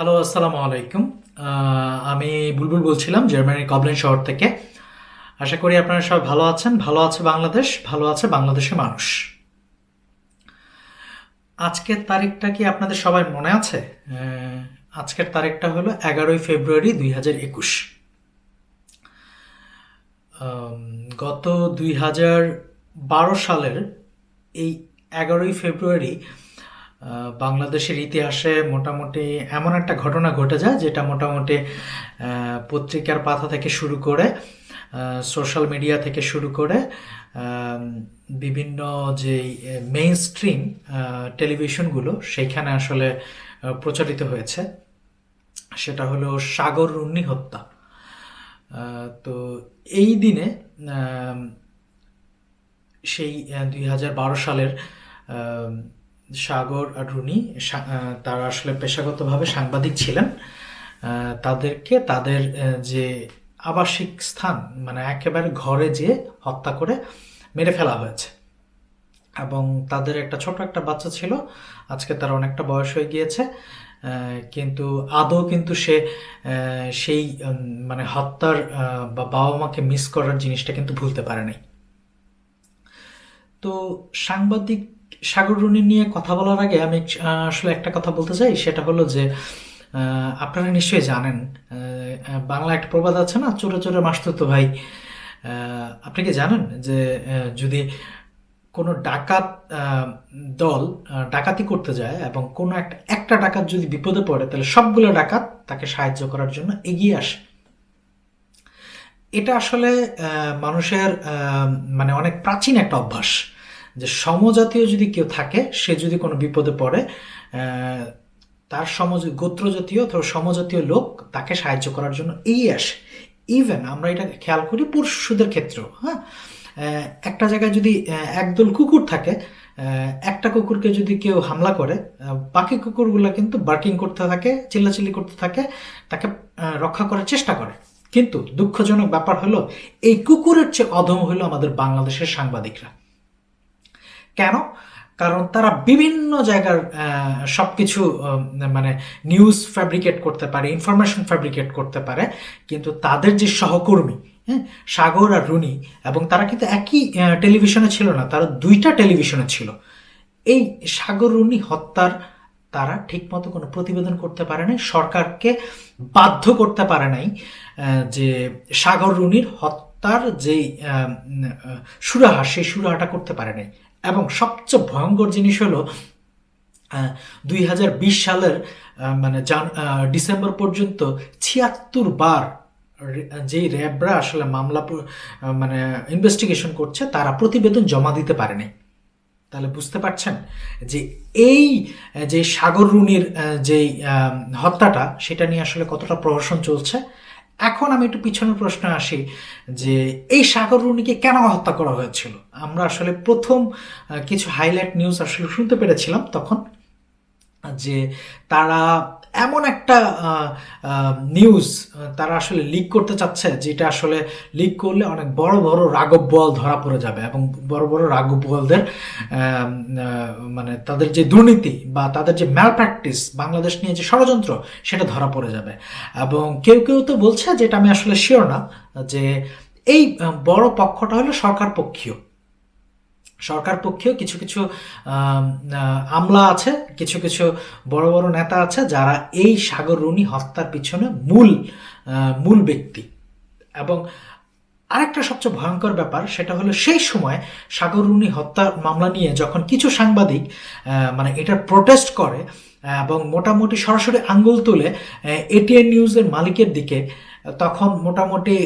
Hello আসসালামু আলাইকুম আমি বুলবুল বলছিলাম জার্মানির কবলেন শহর থেকে। আশা করি আপনারা সবাই ভালো আছেন। ভালো আছে বাংলাদেশ, ভালো আছে বাংলাদেশের মানুষ। আজকের তারিখটা কি আপনাদের সবাই মনে আছে? আজকের তারিখটা হলো এগারোই ফেব্রুয়ারি দুই হাজার একুশ। গত দুই হাজার বারো সালের এই এগারোই ফেব্রুয়ারি বাংলাদেশের ইতিহাসে মোটামুটি এমন একটা ঘটনা ঘটে যায় যেটা মোটামুটি পত্রিকার পাতা থেকে শুরু করে সোশ্যাল মিডিয়া থেকে শুরু করে বিভিন্ন যে মেইন স্ট্রিম টেলিভিশনগুলো সেইখানে আসলে প্রচারিত হয়েছে। সেটা হলো সাগর রুন্নি হত্যা। তো এই দিনে সেই দুই হাজার বারো সালের সাগর আর রুনি তারা আসলে পেশাগতভাবে সাংবাদিক ছিলেন। তাদেরকে তাদের যে আবাসিক স্থান মানে একেবারে ঘরে যেয়ে হত্যা করে মেরে ফেলা হয়েছে। এবং তাদের একটা ছোট একটা বাচ্চা ছিল, আজকে তার অনেকটা বয়স হয়ে গিয়েছে। কিন্তু আদৌ কিন্তু সে সেই মানে হত্যার বা বাবা মাকে মিস করার জিনিসটা কিন্তু ভুলতে পারে নাই তো সাংবাদিক সাগর রুনি নিয়ে কথা বলার আগে আমি আসলে একটা কথা বলতে চাই, সেটা হলো যে আপনারা নিশ্চয়ই জানেন বাংলা একটা প্রবাদ আছে না, চোরে চোরে মাসতুতো ভাই। আপনি কি জানেন যে যদি কোনো ডাকাত দল ডাকাতি করতে যায় এবং কোনো একটা একটা ডাকাত যদি বিপদে পড়ে, তাহলে সবগুলো ডাকাত তাকে সাহায্য করার জন্য এগিয়ে আসে। এটা আসলে মানুষের মানে অনেক প্রাচীন একটা অভ্যাস। যে সমজাতীয় যদি কেউ থাকে, সে যদি কোনো বিপদে পড়ে তার সমজ, গোত্রজাতীয় অথবা সমজাতীয় লোক তাকে সাহায্য করার জন্য এগিয়ে আসে। ইভেন আমরা এটা খেয়াল করি পুরুষদের ক্ষেত্রেও হ্যাঁ? একটা জায়গায় যদি একদল কুকুর থাকে একটা কুকুরকে যদি কেউ হামলা করে বাকি কুকুরগুলো কিন্তু বার্কিং করতে থাকে, চিল্লাচিল্লি করতে থাকে, তাকে রক্ষা করার চেষ্টা করে। কিন্তু দুঃখজনক ব্যাপার হলো, এই কুকুরের চেয়ে অধম হলো আমাদের বাংলাদেশের সাংবাদিকরা। কেন? কারণ তারা বিভিন্ন জায়গার সব কিছু মানে নিউজ ফ্যাব্রিকেট করতে পারে ইনফরমেশন ফ্যাব্রিকেট করতে পারে, কিন্তু তাদের যে সহকর্মী হ্যাঁ সাগর আর রুনি এবং তারা কিন্তু একই টেলিভিশনে ছিল না, তারা দুইটা টেলিভিশনে ছিল। এই সাগর, রুনি হত্যার তারা ঠিকমতো কোনো প্রতিবেদন করতে পারে নাই, সরকারকে বাধ্য করতে পারে নাই যে সাগর, রুনির হত্যার যে সুরাহা, সেই সুরাহাটা করতে পারে নাই। এবং সবচেয়ে ভয়ঙ্কর জিনিস হলো দুই হাজার বিশ সালের মানে জান ডিসেম্বর পর্যন্ত ছিয়াত্তর বার যেই র্যাবরা আসলে মামলা মানে ইনভেস্টিগেশন করছে, তারা প্রতিবেদন জমা দিতে পারেনি। তাহলে বুঝতে পারছেন যে এই, যে সাগর রুনির যেই হত্যাটা, সেটা নিয়ে আসলে কতটা প্রহসন চলছে এখন আমি একটু পিছনের প্রশ্নে আসি যে এই সাগর রুনিকে কেন হত্যা করা হয়েছিল? আমরা আসলে প্রথম কিছু হাইলাইট নিউজ আসলে শুনতে পেরেছিলাম তখন, যে তারা এমন একটা নিউজ তারা আসলে লিক করতে চাচ্ছে, যেটা আসলে লিক করলে অনেক বড় বড় রাগব বল ধরা পড়ে যাবে এবং বড় বড় রাগব বলদের মানে তাদের যে দুর্নীতি বা তাদের যে ম্যাল প্র্যাকটিস বাংলাদেশ নিয়ে যে ষড়যন্ত্র, সেটা ধরা পড়ে যাবে। এবং কেউ কেউ তো বলছে, যেটা আমি আসলে শিওর না, যে এই বড় পক্ষটা হলো সরকার পক্ষীয়। সরকার পক্ষেও কিছু কিছু আমলা আছে, কিছু কিছু বড় বড় নেতা আছে যারা এই সাগর রুনি হত্যার পিছনে মূল মূল ব্যক্তি। এবং আরেকটা সবচেয়ে ভয়ঙ্কর ব্যাপার সেটা হলো সেই সময় সাগর রুনি হত্যার মামলা নিয়ে যখন কিছু সাংবাদিক মানে এটার প্রোটেস্ট করে এবং মোটামুটি সরাসরি আঙ্গুল তুলে এটিএন নিউজের মালিকের দিকে, তখন মোটামুটি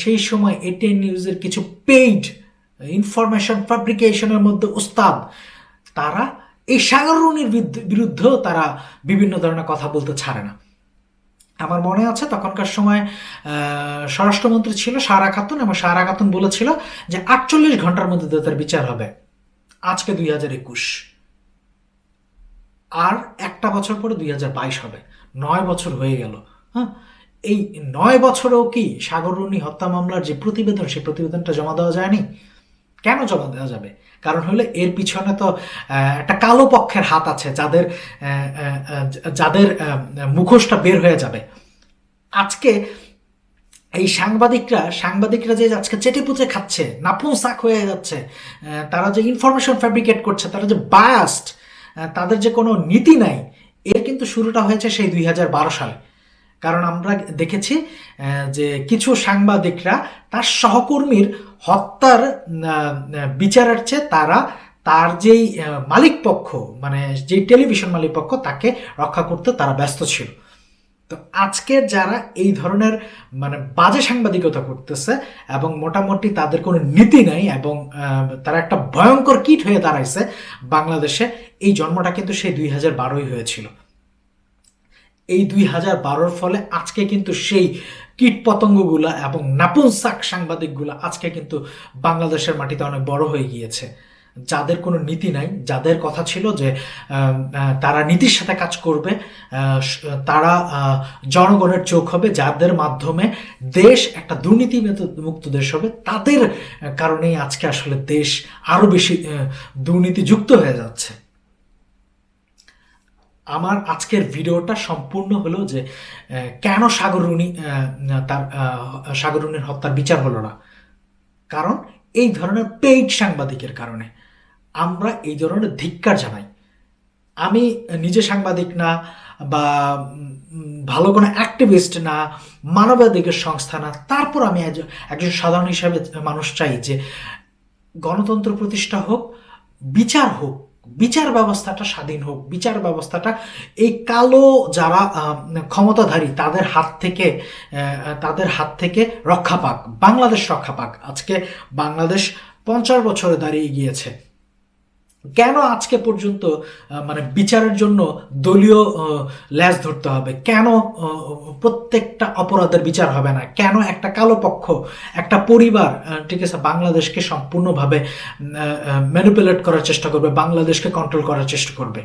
সেই সময় এটিএন নিউজের কিছু পেইড ইনফরমেশন ফ্যাব্রিকেশনের মধ্যে উস্তাদ, তারা এই সাগর রুনির বিরুদ্ধ- বিরুদ্ধেও তারা বিভিন্ন ধরনের কথা বলতে ছাড়ে না। আমার মনে আছে তখনকার সময় স্বরাষ্ট্রমন্ত্রী ছিল সারা খাতুন এবং সারা খাতুন বলেছিল যে আটচল্লিশ ঘণ্টার মধ্যে তার বিচার হবে। আজকে দুই হাজার একুশ। আর একটা বছর পরে দুই হাজার বাইশ হবে। নয় বছর হয়ে গেল। হ্যাঁ? এই নয় বছরেও কি সাগর রুনি হত্যা মামলার যে প্রতিবেদন, সেই প্রতিবেদনটা জমা দেওয়া যায়নি? কেন জমা দেওয়া যাবে? কারণ হলে এর পিছনে তো একটা কালো পক্ষের হাত আছে যাদের যাদের মুখোশটা বের হয়ে যাবে। আজকে এই সাংবাদিকরা সাংবাদিকরা যে আজকে চেটে চেটেপুচে খাচ্ছে নাপুংসাক হয়ে যাচ্ছে তারা যে ইনফরমেশন ফ্যাব্রিকেট করছে, তারা যে বায়াস্ট তাদের যে কোনো নীতি নাই, এর কিন্তু শুরুটা হয়েছে সেই দুই হাজার বারো সালে। কারণ আমরা দেখেছি যে কিছু সাংবাদিকরা, তার সহকর্মীর হত্যার আহ, আহ, বিচারের চেয়ে তারা তার যেই মালিক পক্ষ মানে যেই টেলিভিশন মালিক পক্ষ তাকে রক্ষা করতে তারা ব্যস্ত ছিল। তো আজকের যারা এই ধরনের মানে বাজে সাংবাদিকতা করতেছে এবং মোটামুটি তাদের কোনো নীতি নাই এবং তারা একটা ভয়ঙ্কর কীট হয়ে দাঁড়াইছে বাংলাদেশে এই জন্মটা কিন্তু সেই দুই হাজার বারোই হয়েছিল। এই দুই হাজার বারোর ফলে আজকে কিন্তু সেই কীট পতঙ্গগুলা এবং নাপুংসাক সাংবাদিকগুলা আজকে কিন্তু বাংলাদেশের মাটিতে অনেক বড় হয়ে গিয়েছে। যাদের কোনো নীতি নাই, যাদের কথা ছিল যে তারা নীতির সাথে কাজ করবে তারা জনগণের চোখ হবে, যাদের মাধ্যমে দেশ একটা দুর্নীতি মুক্ত দেশ হবে, তাদের কারণেই আজকে আসলে দেশ আরও বেশি দুর্নীতিযুক্ত হয়ে যাচ্ছে। আমার আজকের ভিডিওটা সম্পূর্ণ হলো যে কেন সাগররুনি আহ, তার আহ, সাগররুনির হত্যার বিচার হলো না? কারণ এই ধরনের পেইড সাংবাদিকের কারণে আমরা এই ধরনের ধিক্কার জানাই। আমি নিজে সাংবাদিক না বা ভালো কোনো অ্যাক্টিভিস্ট না মানবাধিকার সংস্থা না তারপর আমি একজন সাধারণ হিসাবে মানুষ চাই যে গণতন্ত্র প্রতিষ্ঠা হোক বিচার হোক বিচার ব্যবস্থাটা স্বাধীন হোক, বিচার ব্যবস্থাটা এই কালো যারা ক্ষমতাধারী, তাদের হাত থেকে তাদের হাত থেকে রক্ষা পাক, বাংলাদেশ রক্ষা পাক। আজকে বাংলাদেশ পঞ্চাশ বছরে দাঁড়িয়ে গিয়েছে। কেন আজকে পর্যন্ত মানে বিচারের জন্য দলীয় ল্যাজ ধরতে হবে? কেন প্রত্যেকটা অপরাধের বিচার হবে না? কেন একটা কালো পক্ষ, একটা পরিবার ঠিক আছে, বাংলাদেশকে সম্পূর্ণভাবে ম্যানিপুলেট করার চেষ্টা করবে, বাংলাদেশকে কন্ট্রোল করার চেষ্টা করবে?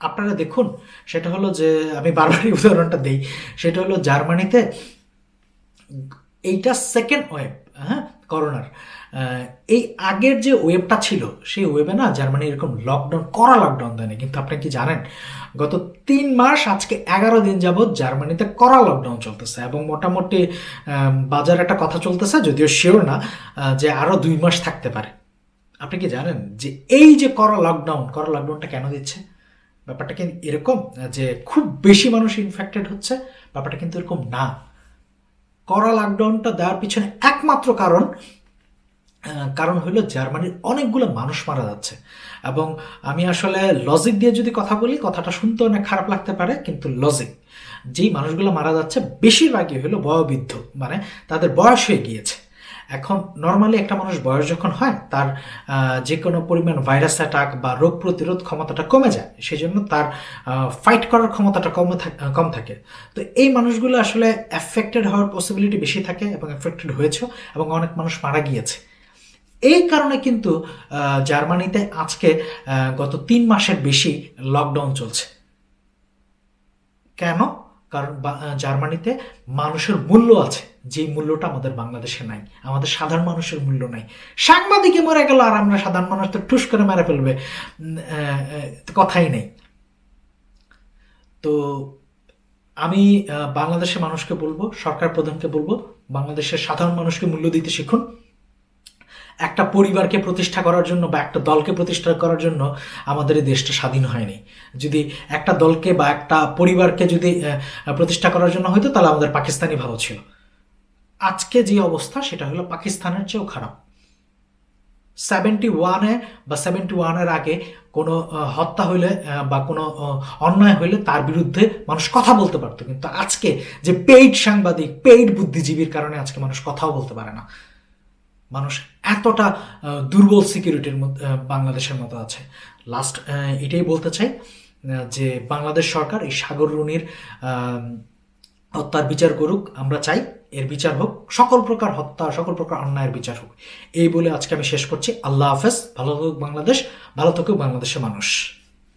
আপনারা দেখুন, সেটা হলো যে, আমি বারবারই উদাহরণটা দিই, সেটা হলো জার্মানিতে, এইটা সেকেন্ড ওয়েব হ্যাঁ? করোনার। এই আগের যে ওয়েবটা ছিল, সেই ওয়েবে না জার্মানি এরকম লকডাউন করা লকডাউন দেয়নি। কিন্তু আপনি কি জানেন, গত তিন মাস, আজকে এগারো দিন যাবৎ জার্মানিতে করা লকডাউন চলতেছে এবং মোটামুটি বাজার একটা কথা চলতেছে, যদিও শিওর না যে আরও দুই মাস থাকতে পারে। আপনি কি জানেন যে এই যে করা লকডাউন করা লকডাউনটা কেন দিচ্ছে? ব্যাপারটা কিন্তু এরকম যে খুব বেশি মানুষ ইনফেক্টেড হচ্ছে, ব্যাপারটা কিন্তু এরকম না। করা লকডাউনটা দেওয়ার পিছনে একমাত্র কারণ কারণ হলো জার্মানির অনেকগুলো মানুষ মারা যাচ্ছে। এবং আমি আসলে লজিক দিয়ে যদি কথা বলি, কথাটা শুনতে অনেক খারাপ লাগতে পারে, কিন্তু লজিক যেই মানুষগুলো মারা যাচ্ছে, বেশিরভাগই হলো বয়োবৃদ্ধ মানে তাদের বয়স হয়ে গিয়েছে। এখন নর্মালি একটা মানুষ বয়স যখন হয়, তার যে কোনো পরিমাণ ভাইরাস অ্যাটাক বা রোগ প্রতিরোধ ক্ষমতাটা কমে যায় সেই জন্য তার ফাইট করার ক্ষমতাটা কম কম থাকে। তো এই মানুষগুলো আসলে অ্যাফেক্টেড হওয়ার পসিবিলিটি বেশি থাকে এবং অ্যাফেক্টেড হয়েছে এবং অনেক মানুষ মারা গিয়েছে। এই কারণে কিন্তু জার্মানিতে আজকে গত তিন মাসের বেশি লকডাউন চলছে। কেন? কারণ জার্মানিতে মানুষের মূল্য আছে। যে মূল্যটা আমাদের বাংলাদেশে নাই, আমাদের সাধারণ মানুষের মূল্য নাই। সাংবাদিকে মরে গেল আর আমরা সাধারণ মানুষ তো ঠুস করে মেরে ফেলবে কথাই নেই। তো আমি বাংলাদেশের মানুষকে বলব, সরকার প্রধানকে বলব, বাংলাদেশের সাধারণ মানুষকে মূল্য দিতে শিখুন। একটা পরিবারকে প্রতিষ্ঠা করার জন্য বা একটা দলকে প্রতিষ্ঠা করার জন্য আমাদের এই দেশটা স্বাধীন হয়নি। যদি একটা দলকে বা একটা পরিবারকে যদি প্রতিষ্ঠা করার জন্য হয়তো, তাহলে আমাদের পাকিস্তানি ভালো ছিল। আজকে যে অবস্থা, সেটা হলো পাকিস্তানের চেয়েও খারাপ। সেভেন্টি ওয়ানে বা সেভেন্টি ওয়ানের আগে কোনো হত্যা হইলে বা কোনো অন্যায় হইলে তার বিরুদ্ধে মানুষ কথা বলতে পারতো। কিন্তু আজকে যে পেইড সাংবাদিক পেইড বুদ্ধিজীবীর কারণে আজকে মানুষ কথাও বলতে পারে না। মানুষ এতটা দুর্বল সিকিউরিটির মধ্যে বাংলাদেশের মতো আছে। লাস্ট এটাই বলতে চাই যে বাংলাদেশ সরকার এই সাগর রুনির হত্যার বিচার করুক, আমরা চাই এর বিচার হোক, সকল প্রকার হত্যা, সকল প্রকার অন্যায়ের বিচার হোক। এই বলে আজকে আমি শেষ করছি। আল্লাহ হাফেজ। ভালো থাকুক বাংলাদেশ, ভালো থাকুক বাংলাদেশের মানুষ।